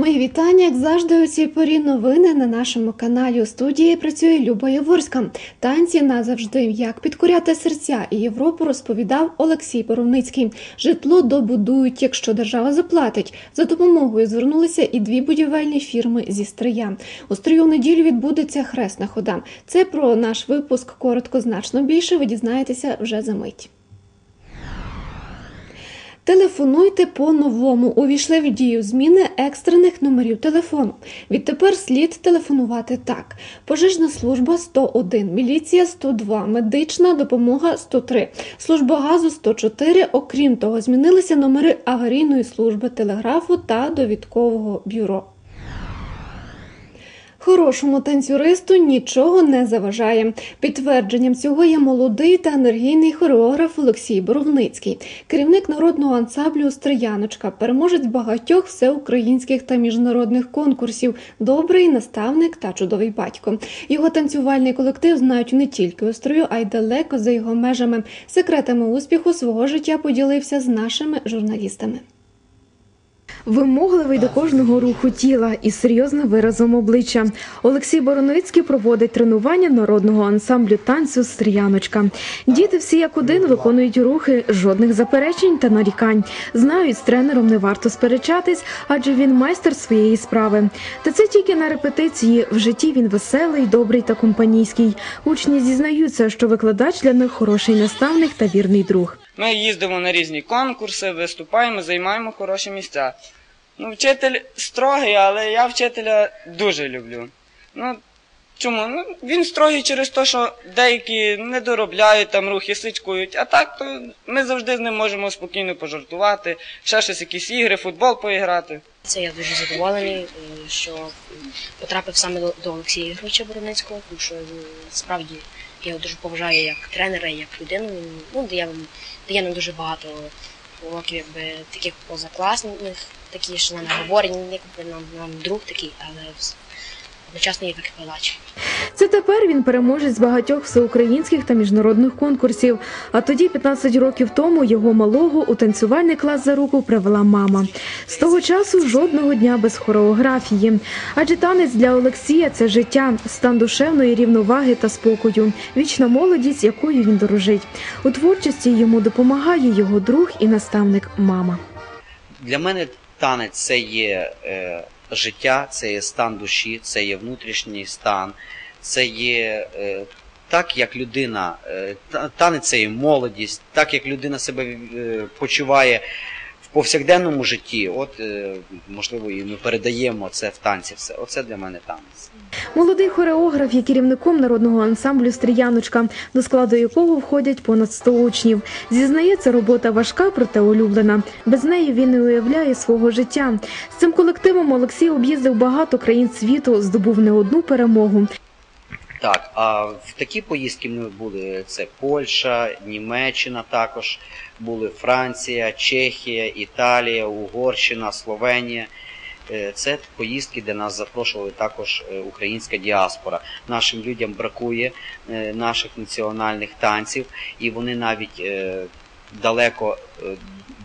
Мої вітання, як завжди, у цій порі новини на нашому каналі. У студії працює Люба Яворська. Танці назавжди, як підкоряти серця і Європу розповідав Олексій Боровницький. Житло добудують, якщо держава заплатить. За допомогою звернулися і дві будівельні фірми зі Стрия. У Стрию неділю відбудеться хресна хода. Це про наш випуск коротко значно більше. Ви дізнаєтеся вже за мить. Телефонуйте по-новому. Увійшли в дію зміни екстрених номерів телефону. Відтепер слід телефонувати так: пожежна служба 101, міліція 102, медична допомога 103, служба газу 104. Окрім того, змінилися номери аварійної служби телеграфу та довідкового бюро. Хорошому танцюристу нічого не заважає. Підтвердженням цього є молодий та енергійний хореограф Олексій Боровницький, керівник народного ансамблю Стрияночка, переможець багатьох всеукраїнських та міжнародних конкурсів, добрий наставник та чудовий батько. Його танцювальний колектив знають не тільки у строю, а й далеко за його межами. Секретами успіху свого життя поділився з нашими журналістами. Вимогливий до кожного руху тіла і серйозним виразом обличчя. Олексій Бороновицький проводить тренування народного ансамблю танцю Стріяночка. Діти всі як один виконують рухи, жодних заперечень та нарікань. Знають, з тренером не варто сперечатись, адже він майстер своєї справи. Та це тільки на репетиції. В житті він веселий, добрий та компанійський. Учні зізнаються, що викладач для них хороший наставник та вірний друг. Ми їздимо на різні конкурси, виступаємо, займаємо хороші місця. Ну, вчитель строгий, але я вчителя дуже люблю. Ну, чому? Ну, він строгий через те, що деякі не доробляють там рухи, слідкують. А так, то ми завжди з ним можемо спокійно пожартувати, ще щось, якісь ігри, футбол поіграти. Це я дуже задоволений, е, що потрапив саме до- Олексія Ігоровича Боровницького, тому що справді я його дуже поважаю як тренера, як людину. Ну, дає, дає нам дуже багато уроків, якби таких позакласних, такі, що нам говорять, якби нам, нам друг такий, але вс- одночасно. Це тепер він переможець багатьох всеукраїнських та міжнародних конкурсів. А тоді, 15 років тому, його малого у танцювальний клас за руку привела мама. З того часу жодного дня без хореографії. Адже танець для Олексія це життя, стан душевної рівноваги та спокою, вічна молодість, якою він дорожить. У творчості йому допомагає його друг і наставник мама. Для мене танець це є е, життя, це є стан душі, це є внутрішній стан, це є е, так, як людина, е, та- танець це є молодість, так як людина себе е, почуває повсякденному житті. От, е, можливо, і ми передаємо це в танці. Все. Оце для мене танець. Молодий хореограф є керівником народного ансамблю Стріяночка, до складу якого входять понад 100 учнів. Зізнається, робота важка, проте улюблена. Без неї він не уявляє свого життя. З цим колективом Олексій об'їздив багато країн світу, здобув не одну перемогу. Так, а в такі поїздки ми були це Польща, Німеччина також, були Франція, Чехія, Італія, Угорщина, Словенія. Е, Це поїздки, де нас запрошували також е, українська діаспора. Нашим людям бракує е, наших національних танців, і вони навіть далеко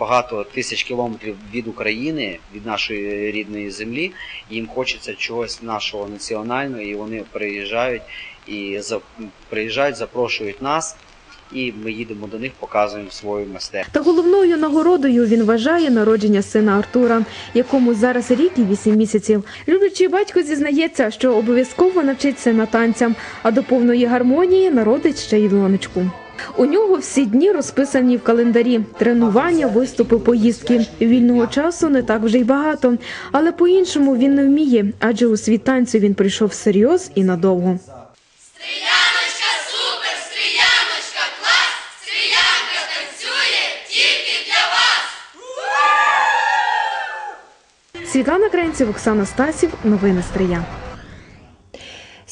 багато тисяч кілометрів від України, від нашої рідної землі. Їм хочеться чогось нашого національного, і вони приїжджають і за, приїжджають, запрошують нас, і ми їдемо до них, показуємо свою мистецтво. Та головною нагородою він вважає народження сина Артура, якому зараз рік і вісім місяців. Люблячий батько зізнається, що обов'язково навчить сина танцям, а до повної гармонії народить ще й донечку. У нього всі дні розписані в календарі: тренування, виступи, поїздки. Вільного часу не так вже й багато, але по-іншому він не вміє, адже у світ танцю він прийшов всерйоз і надовго. Світлана Кренців, Оксана Стасів. Новини Стрия.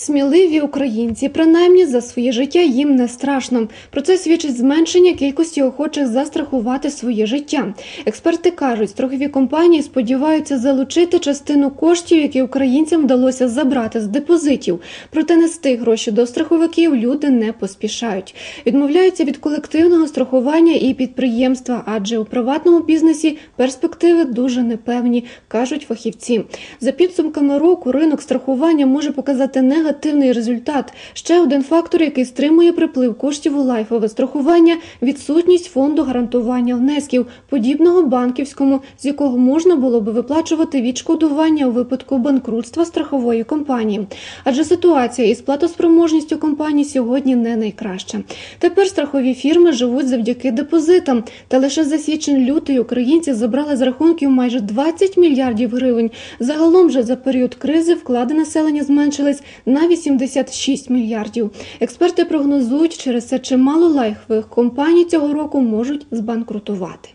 Сміливі українці, принаймні за своє життя їм не страшно. Про це свідчить зменшення кількості охочих застрахувати своє життя. Експерти кажуть, страхові компанії сподіваються залучити частину коштів, які українцям вдалося забрати з депозитів. Проте нести гроші до страховиків люди не поспішають. Відмовляються від колективного страхування і підприємства, адже у приватному бізнесі перспективи дуже непевні, кажуть фахівці. За підсумками року ринок страхування може показати негативний результат. Ще один фактор, який стримує приплив коштів у лайфове страхування відсутність фонду гарантування внесків, подібного банківському, з якого можна було би виплачувати відшкодування у випадку банкрутства страхової компанії. Адже ситуація із платоспроможністю компаній сьогодні не найкраща. Тепер страхові фірми живуть завдяки депозитам. Та лише за січень-лютий українці забрали з рахунків майже 20 мільярдів гривень. Загалом же за період кризи вклади населення зменшились на 86 мільярдів. Експерти прогнозують, через це чимало лайхових компаній цього року можуть збанкрутувати.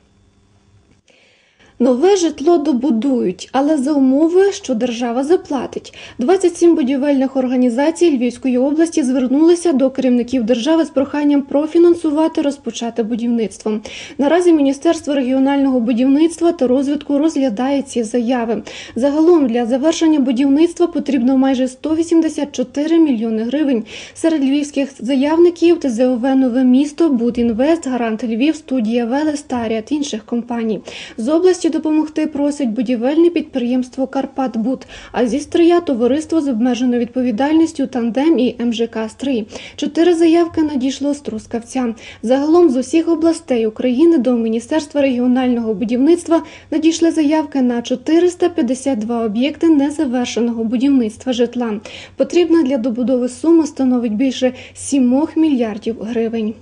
Нове житло добудують, але за умови, що держава заплатить. 27 будівельних організацій Львівської області звернулися до керівників держави з проханням профінансувати розпочате будівництво. Наразі Міністерство регіонального будівництва та розвитку розглядає ці заяви. Загалом для завершення будівництва потрібно майже 184 мільйони гривень. Серед львівських заявників ТЗОВ «Нове місто», «Будінвест», «Гарант Львів», студія «Велес» та ряд інших компаній. З області допомогти просить будівельне підприємство «Карпатбуд», а зі Стрия товариство з обмеженою відповідальністю «Тандем» і МЖК «Стрий». Чотири заявки надійшло з Трускавця. Загалом з усіх областей України до Міністерства регіонального будівництва надійшли заявки на 452 об'єкти незавершеного будівництва житла. Потрібна для добудови сума становить більше 7 мільярдів гривень.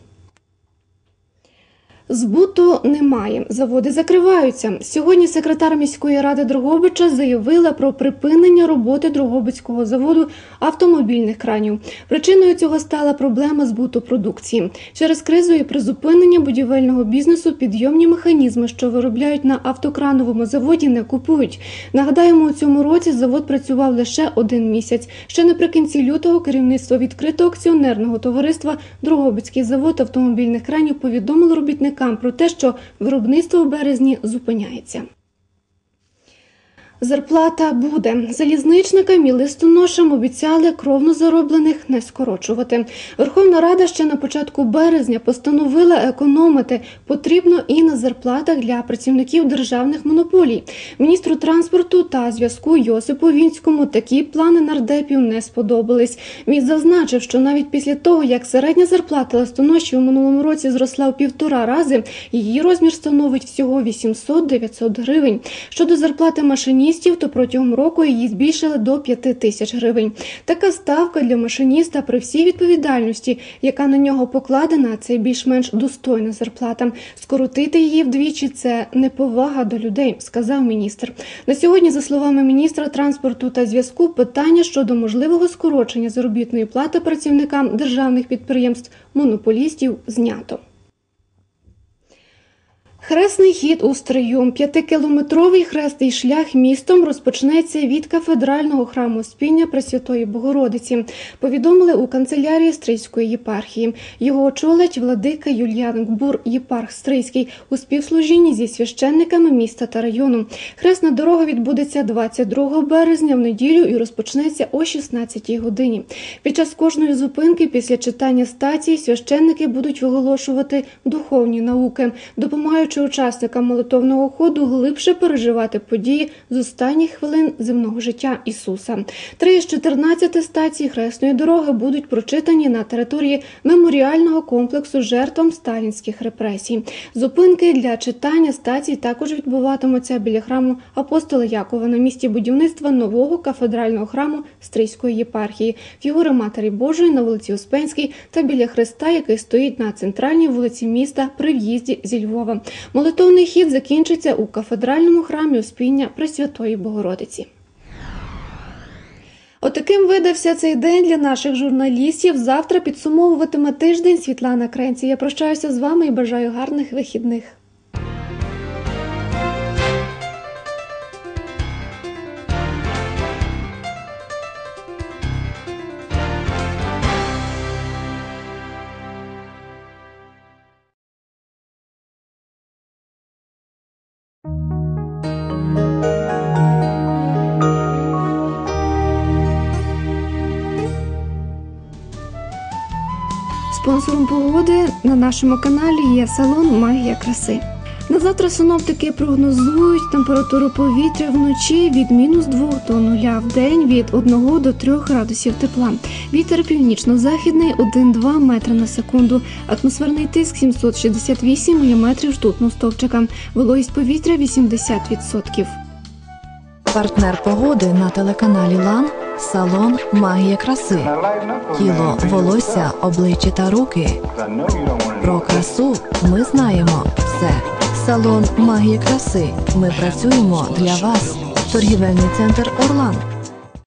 Збуту немає. Заводи закриваються. Сьогодні секретар міської ради Дрогобича заявила про припинення роботи Дрогобицького заводу автомобільних кранів. Причиною цього стала проблема збуту продукції. Через кризу і призупинення будівельного бізнесу підйомні механізми, що виробляють на автокрановому заводі, не купують. Нагадаємо, у цьому році завод працював лише один місяць. Ще наприкінці лютого керівництво відкритого акціонерного товариства Дрогобицький завод автомобільних кранів повідомило робітникам про те, що виробництво в березні зупиняється. Зарплата буде. Залізничникам і листоношам обіцяли кровно зароблених не скорочувати. Верховна Рада ще на початку березня постановила економити потрібно і на зарплатах для працівників державних монополій. Міністру транспорту та зв'язку Йосипу Вінському такі плани нардепів не сподобались. Він зазначив, що навіть після того, як середня зарплата листоноші у минулому році зросла в півтора рази, її розмір становить всього 800-900 гривень. Щодо зарплати машиністів, то протягом року її збільшили до 5 тисяч гривень. Така ставка для машиніста при всій відповідальності, яка на нього покладена, це більш-менш достойна зарплата. Скоротити її вдвічі це неповага до людей, сказав міністр. На сьогодні, за словами міністра транспорту та зв'язку, питання щодо можливого скорочення заробітної плати працівникам державних підприємств монополістів знято. Хресний хід у Стрию. П'ятикілометровий хресний шлях містом розпочнеться від кафедрального храму спіння Пресвятої Богородиці. Повідомили у канцелярії Стрийської єпархії. Його очолить владика Юліан Гбур, єпарх Стрийський, у співслужінні зі священниками міста та району. Хресна дорога відбудеться 22 березня в неділю і розпочнеться о 16 годині. Під час кожної зупинки після читання стації священники будуть виголошувати духовні науки, допомагаючи учасникам молитовного ходу глибше переживати події з останніх хвилин земного життя Ісуса. Три з 14 стацій хресної дороги будуть прочитані на території меморіального комплексу жертвам сталінських репресій. Зупинки для читання стацій також відбуватимуться біля храму апостола Якова на місці будівництва нового кафедрального храму Стрийської єпархії, фігури Матері Божої на вулиці Успенській та біля Христа, який стоїть на центральній вулиці міста при в'їзді зі Львова. Молитовний хід закінчиться у кафедральному храмі Успіння Пресвятої Богородиці. Отаким видався цей день для наших журналістів. Завтра підсумовуватиме тиждень Світлана Кренці. Я прощаюся з вами і бажаю гарних вихідних. Погоди на нашому каналі є салон Магія краси. На завтра синоптики прогнозують температуру повітря вночі від мінус 2 до 0, в день від 1 до 3 градусів тепла. Вітер північно-західний 1-2 метри на секунду. Атмосферний тиск 768 мм ртутного стовпчика. Вологість повітря 80%. Партнер погоди на телеканалі Лан салон Магія краси. Тіло, волосся, обличчя та руки. Про красу ми знаємо все. Салон Магія краси. Ми працюємо для вас. Торгівельний центр Орлан.